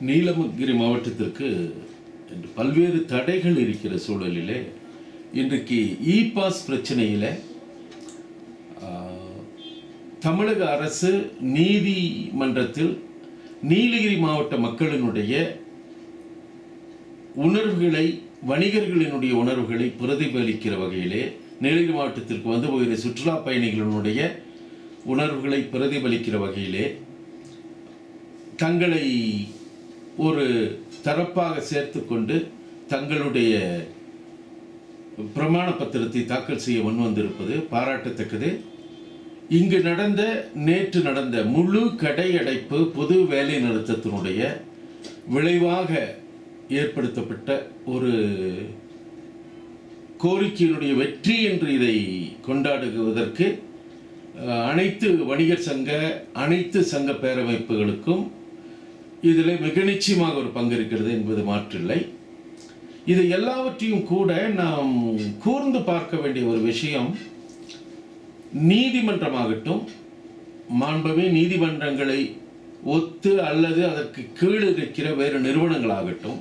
நீலமகிரி மாவட்டத்திற்கு பல்வேறு தடைகள் இருக்கிற சூழலிலே இன்றைக்கு இ பாஸ் பிரச்சனையில் தமிழக அரசு நீதிமன்றத்தில் நீலகிரி மாவட்ட மக்களினுடைய உணர்வுகளை வணிகர்களினுடைய உணர்வுகளை பிரதிபலிக்கிற வகையிலே நீலகிரி மாவட்டத்திற்கு வந்து போகிற சுற்றுலா பயணிகளினுடைய உணர்வுகளை பிரதிபலிக்கிற வகையிலே தங்களை ஒரு தரப்பாக சேர்த்துக்கொண்டு தங்களுடைய பிரமாண பத்திரத்தை தாக்கல் செய்ய முன் வந்திருப்பது பாராட்டத்தக்கது. இங்கு நடந்த நேற்று நடந்த முழு கடை அடைப்பு பொது வேலை நிறுத்தத்தினுடைய விளைவாக ஏற்படுத்தப்பட்ட ஒரு கோரிக்கையினுடைய வெற்றி என்று இதை கொண்டாடுவதற்கு அனைத்து வணிகர் சங்க அனைத்து சங்க பேரமைப்புகளுக்கும் இதில் மிக நிச்சயமாக ஒரு பங்கு இருக்கிறது என்பது மாற்றில்லை. இது எல்லாவற்றையும் கூட நாம் கூர்ந்து பார்க்க வேண்டிய ஒரு விஷயம். நீதிமன்றமாகட்டும் மாண்பவே நீதிமன்றங்களை ஒத்து அல்லது அதற்கு கீழ் இருக்கிற வேறு நிறுவனங்களாகட்டும்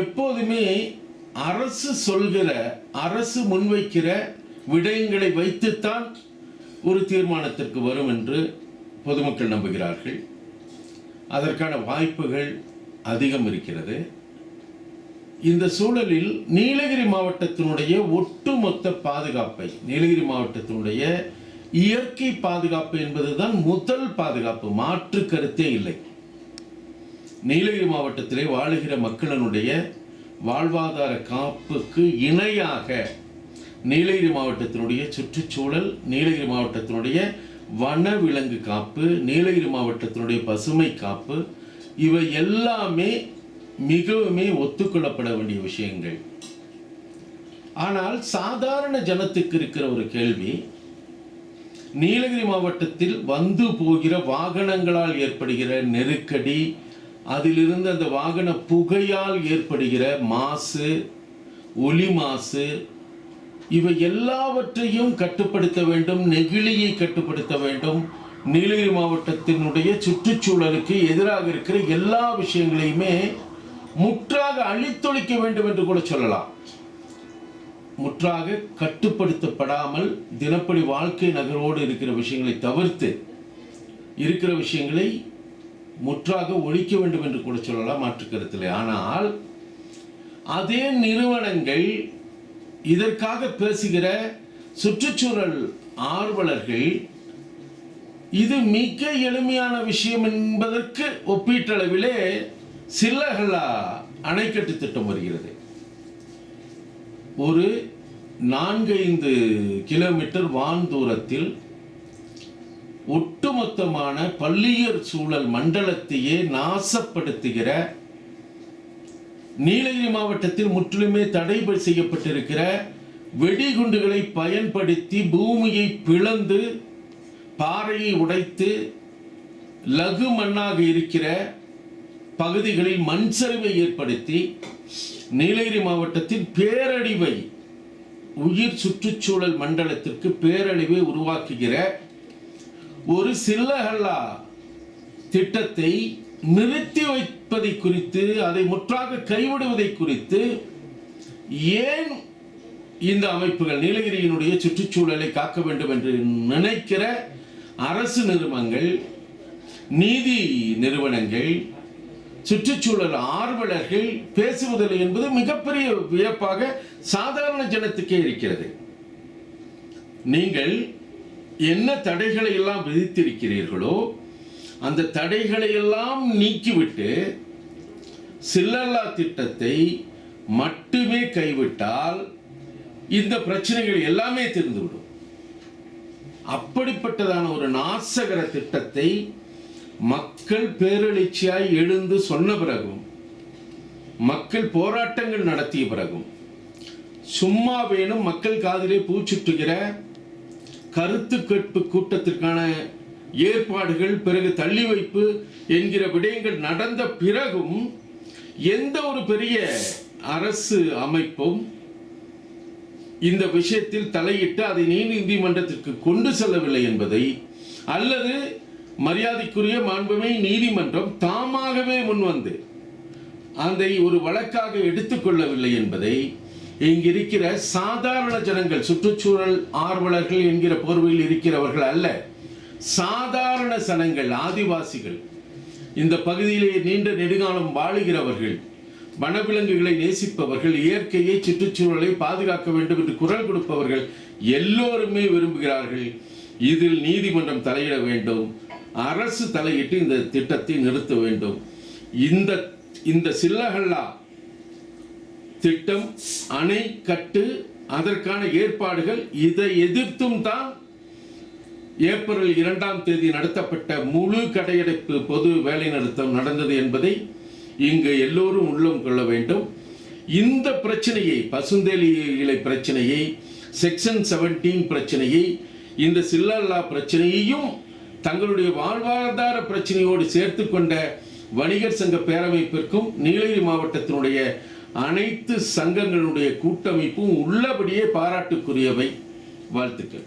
எப்போதுமே அரசு சொல்கிற அரசு முன்வைக்கிற விடயங்களை வைத்துத்தான் ஒரு தீர்மானத்திற்கு வரும் என்று பொதுமக்கள் நம்புகிறார்கள். அதற்கான வாய்ப்புகள் அதிகம் இருக்கிறது. இந்த சூழலில் நீலகிரி மாவட்டத்தினுடைய ஒட்டுமொத்த பாதுகாப்பை நீலகிரி மாவட்டத்தினுடைய இயற்கை பாதுகாப்பு என்பதுதான் முதல் பாதுகாப்பு மாற்று கருத்தே இல்லை. நீலகிரி மாவட்டத்திலே வாழுகிற மக்களினுடைய வாழ்வாதார காப்புக்கு இணையாக நீலகிரி மாவட்டத்தினுடைய சுற்றுச்சூழல் நீலகிரி மாவட்டத்தினுடைய வனவிலங்கு காப்பு நீலகிரி மாவட்டத்தினுடைய பசுமை காப்பு இவை எல்லாமே மிகவுமே ஒத்துக்கொள்ளப்பட வேண்டிய விஷயங்கள். ஆனால் சாதாரண ஜனத்துக்கு இருக்கிற ஒரு கேள்வி நீலகிரி மாவட்டத்தில் வந்து போகிற வாகனங்களால் ஏற்படுகிற நெருக்கடி அதிலிருந்து அந்த வாகன புகையால் ஏற்படுகிற மாசு ஒலி மாசு இவை எல்லாவற்றையும் கட்டுப்படுத்த வேண்டும் நெகிழியை கட்டுப்படுத்த வேண்டும். நீலகிரி மாவட்டத்தினுடைய சுற்றுச்சூழலுக்கு எதிராக இருக்கிற எல்லா விஷயங்களையுமே முற்றாக அழித்தொழிக்க வேண்டும் என்று கூட சொல்லலாம். முற்றாக கட்டுப்படுத்தப்படாமல் தினப்படி வாழ்க்கை நகரோடு இருக்கிற விஷயங்களை தவிர்த்து இருக்கிற விஷயங்களை முற்றாக ஒழிக்க வேண்டும் என்று கூட சொல்லலாம் மாற்றுக்கருத்தில். ஆனால் அதே நிறுவனங்கள் இதற்காக பேசுகிற சுற்றுச்சூழல் ஆர்வலர்கள் இது மிக எளிமையான விஷயம் என்பதற்கு ஒப்பீட்டளவிலே சில்லகலா அணைக்கட்டு திட்டம் வருகிறது. ஒரு நான்கைந்து கிலோமீட்டர் வான் தூரத்தில் ஒட்டுமொத்தமான பள்ளியர் சூழல் மண்டலத்தையே நாசப்படுத்துகிற நீலகிரி மாவட்டத்தில் முற்றிலுமே தடை செய்யப்பட்டிருக்கிற வெடிகுண்டுகளை பயன்படுத்தி பூமியை பிளந்து பாறையை உடைத்து லகு மண்ணாக இருக்கிற பகுதிகளில் மண் சரிவை ஏற்படுத்தி நீலகிரி மாவட்டத்தின் பேரழிவை உயிர் சுற்றுச்சூழல் மண்டலத்திற்கு பேரழிவை உருவாக்குகிற ஒரு சில்லஹல்லா திட்டத்தை நிறுத்தி வைப்பதை குறித்து அதை முற்றாக கைவிடுவதை குறித்து ஏன் இந்த அமைப்புகள் நீலகிரியினுடைய சுற்றுச்சூழலை காக்க வேண்டும் என்று நினைக்கிற அரசு நிறுவனங்கள் நீதி நிறுவனங்கள் சுற்றுச்சூழல் ஆர்வலர்கள் பேசுவதில்லை என்பது மிகப்பெரிய வியப்பாக சாதாரண ஜனத்துக்கே இருக்கிறது. நீங்கள் என்ன தடைகளை எல்லாம் விதித்திருக்கிறீர்களோ அந்த தடைகளை எல்லாம் நீக்கிவிட்டு சில்லல்லா திட்டத்தை மட்டுமே கைவிட்டால் இந்த பிரச்சனைகள் எல்லாமே தீர்ந்துவிடும். அப்படிப்பட்டதான ஒரு நாசகர திட்டத்தை மக்கள் பேரெழுச்சியாய் எழுந்து சொன்ன பிறகும் மக்கள் போராட்டங்கள் நடத்திய பிறகும் சும்மா வேணும் மக்கள் காதிலே பூச்சுட்டுகிற கருத்து கேட்பு கூட்டத்திற்கான ஏற்பாடுகள் பிறகு தள்ளி வைப்பு என்கிற விடயங்கள் நடந்த பிறகும் எந்த ஒரு பெரிய அரசு அமைப்பும் இந்த விஷயத்தில் தலையிட்டு அதை நீதிமன்றத்திற்கு கொண்டு செல்லவில்லை என்பதை அல்லது மரியாதைக்குரிய மாண்புமை நீதிமன்றம் தாமாகவே முன்வந்து அதை ஒரு வழக்காக எடுத்துக்கொள்ளவில்லை என்பதை இங்கிருக்கிற சாதாரண ஜனங்கள் சுற்றுச்சூழல் ஆர்வலர்கள் என்கிற போர்வையில் இருக்கிறவர்கள் அல்ல. சாதாரண சனங்கள் ஆதிவாசிகள். இந்த பகுதியிலே நீண்ட நெடுங்காலம் வாழுகிறவர்கள் வனவிலங்குகளை நேசிப்பவர்கள் இயற்கையை சுற்றுச்சூழலை பாதுகாக்க வேண்டும் என்று குரல் கொடுப்பவர்கள் எல்லோருமே விரும்புகிறார்கள். இதில் நீதிமன்றம் தலையிட வேண்டும். அரசு தலையிட்டு இந்த திட்டத்தை நிறுத்த வேண்டும். இந்த இந்த சில்லஹல்லா திட்டம் அணை கட்டு அதற்கான ஏற்பாடுகள் இதை எதிர்த்தும் தான் ஏப்ரல் இரண்டாம் தேதி நடத்தப்பட்ட முழு கடையடைப்பு பொது வேலைநிறுத்தம் நடந்தது என்பதை இங்கு எல்லோரும் உள்ளம் கொள்ள வேண்டும். இந்த பிரச்சனையை பசுந்தேலி இலை பிரச்சனையை செக்ஷன் 17 பிரச்சனையை இந்த சில்லல்லா பிரச்சனையையும் தங்களுடைய வாழ்வாதார பிரச்சனையோடு சேர்த்து கொண்ட வணிகர் சங்க பேரமைப்பிற்கும் நீலகிரி மாவட்டத்தினுடைய அனைத்து சங்கங்களுடைய கூட்டமைப்பும் உள்ளபடியே பாராட்டுக்குரியவை. வாழ்த்துக்கள்.